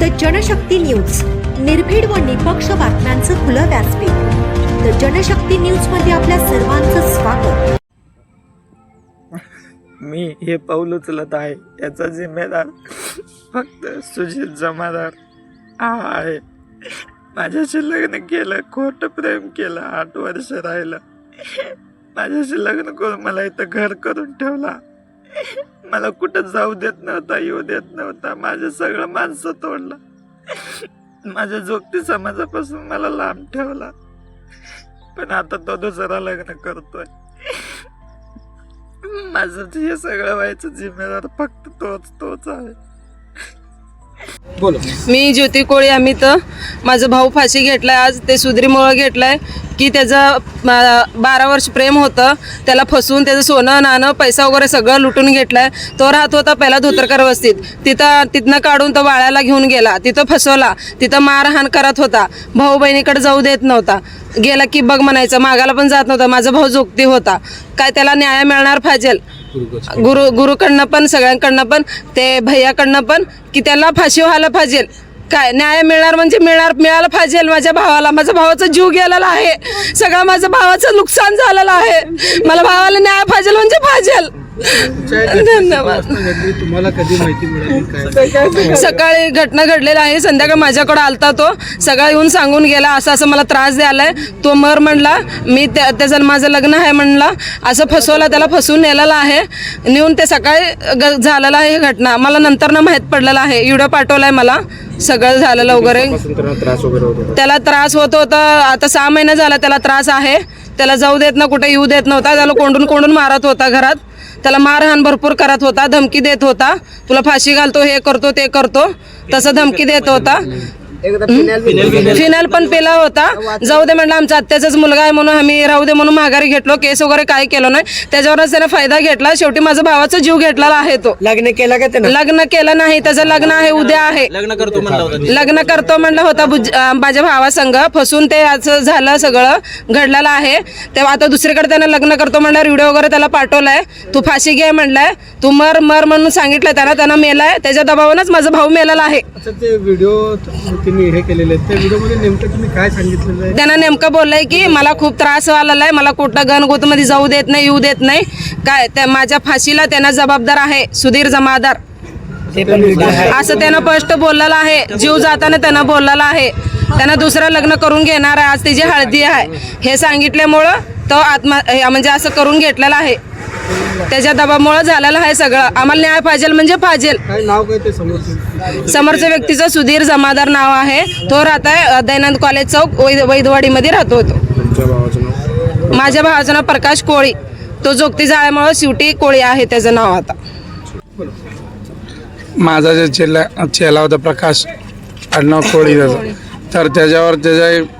The Janshakti news. निर्भीड व निपक्ष बातम्यांचं खुलं व्यासपीठ. द जनशक्ती न्यूजमध्ये आपल्या सर्वांचं स्वागत. मी हे पाऊल उचलत आहे. याचा जिम्मेदार फक्त सुजित जमादार हा आहे. माझ्याशी लग्न केलं खोट प्रेम केलं आठ वर्ष राहिलं. माझ्याशी लग्न करून मला इथं घर करून ठेवला. मला कुठं जाऊ देत नव्हता येऊ देत नव्हता. माझं सगळं माणसं तोडलं. माझ्या जोगती समाजापासून मला लांब ठेवला. पण आता तो दुसरा लग्न करतोय. माझं हे सगळं व्हायचं जिम्मेदार फक्त तोच तोच आहे. मी ज्योती कोळी आम्ही तर माझं भाऊ फाशी घेतलाय आज ते सुधरीमुळं घेतलाय. की त्याचं बारा वर्ष प्रेम होतं त्याला फसवून त्याचं सोनं नाणं पैसा वगैरे सगळं लुटून घेतलाय. तो राहत होता पहिला धोतरकर वस्तीत. तिथं तिथनं काढून तो वाळ्याला घेऊन गेला. तिथं फसवला. तिथं मारहाण करत होता. भाऊ बहिणीकडे जाऊ देत नव्हता. गेला की बघ म्हणायचं मागाला पण जात नव्हता. माझा भाऊ जोगती होता. काय त्याला न्याय मिळणार पाहिजेल गुरु गुरुकडनं पण सगळ्यांकडनं पण ते भैयाकडनं पण की त्याला फाशी व्हायला पाहिजे काय? न्याय मिळणार म्हणजे मिळणार मिळालं पाहिजे माझ्या भावाला. माझ्या भावाचा जीव गेलेला आहे. सगळं माझ्या भावाचं नुकसान झालेलं आहे. मला भावाला न्याय पाहिजे म्हणजे पाहिजे धन्यवाद. तुम्हाला कधी माहिती मिळाली? काय? सकाळी घटना घडलेला आहे संध्याकाळी माझ्याकडे आलता तो. सगळं येऊन सांगून गेला असं असं मला त्रास द्यायलाय. तो मर म्हणला मी त्या त्याचं माझं लग्न आहे म्हणला. असं फसवला त्याला फसवून नेलेला आहे. नेऊन ते सकाळी झालेलं आहे ही घटना. मला नंतर ना माहीत पडलेलं आहे. व्हिडिओ पाठवलाय मला. सगळं झालेलं वगैरे. त्याला त्रास होत होता. आता सहा महिने झाला त्याला त्रास आहे. त्याला जाऊ देत ना कुठे येऊ देत नव्हता. त्याला कोंडून कोंडून मारत होता घरात. त्याला मारहाण भरपूर करत होता धमकी देत होता. तुला फाशी घालतो हे करतो ते करतो. तसं धमकी देत होता. फिनाल पण पेला होता. जाऊ दे म्हटलं आमचा आत्याचाच मुलगा आहे म्हणून आम्ही राहू दे म्हणून माघारी घेतलो केस वगैरे काय केलं नाही. त्याच्यावरच त्याने फायदा घेतला. शेवटी माझा भावाचा जीव घेतलेला आहे तो. लग्न केलं का त्यानं? लग्न केलं नाही. त्याचं लग्न आहे उद्या आहे. लग्न करतो म्हणला होता लग्न करतो म्हणलं होता माझ्या भावासंग. फसून ते असं झालं सगळं घडलेलं आहे. तेव्हा आता दुसरीकडे त्यानं लग्न करतो म्हणल्यावर व्हिडिओ वगैरे त्याला पाठवलाय. तू फाशी घे म्हणलाय. तू मर मर म्हणून सांगितलंय त्याला. त्यानं मेलाय. त्याच्या दबावानंच माझा भाऊ मेलेला आहे. अच्छा ते व्हिडिओ तुम्ही हे केलेले आहेत. त्या व्हिडिओमध्ये नेमकं तुम्ही काय सांगितलेलं आहे? त्यानं नेमकं बोललंय की मला खूप त्रास व्हायला आहे मला कुठं गणगोतमध्ये जाऊ देत नाही येऊ देत नाही. काय त्या माझ्या फाशीला त्यांना जबाबदार आहे सुधीर जमादार. असं त्यानं स्पष्ट बोललेलं आहे. जीव जाताना त्यानं बोललेलं आहे. त्यानं दुसरं लग्न करून घेणार आहे आज त्याची हळदी आहे. हे सांगितल्यामुळं तो आत्मा हे म्हणजे असं करून घेतलेलं आहे. त्याच्या दबामुळं झालेलं आहे सगळं. आम्हाला न्याय पाहिजे म्हणजे पाहिजे काय नाव काय ते समोर समोरच्या व्यक्तीचं सुधीर जमादार नाव आहे. तो राहत आहे दयानंद कॉलेज चौक वैद वैदवाडीमध्ये राहतो तो. तुमच्या भावाचं नाव? माझ्या भावाचं नाव प्रकाश कोळी. तो जोगती जाळ्यामुळं शिवटी कोळी आहे त्याचं नाव आता. माझा जे चेला चेला होता प्रकाश आडनाव कोळी त्याचं. तर त्याच्यावर त्याच्या म-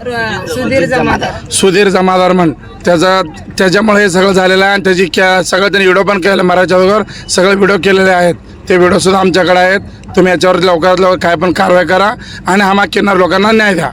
सुधीर जमादार. सुधीर जमादार म्हण. त्याचा त्याच्यामुळे हे सगळं झालेलं आहे आणि त्याची क्या सगळं त्यांनी व्हिडिओ पण केलं मराठीच्या बरोबर सगळे व्हिडिओ केलेले आहेत. ते व्हिडिओसुद्धा आमच्याकडे आहेत. तुम्ही याच्यावर लवकरात लवकर काय पण कारवाई करा आणि हा किनार लोकांना न्याय द्या.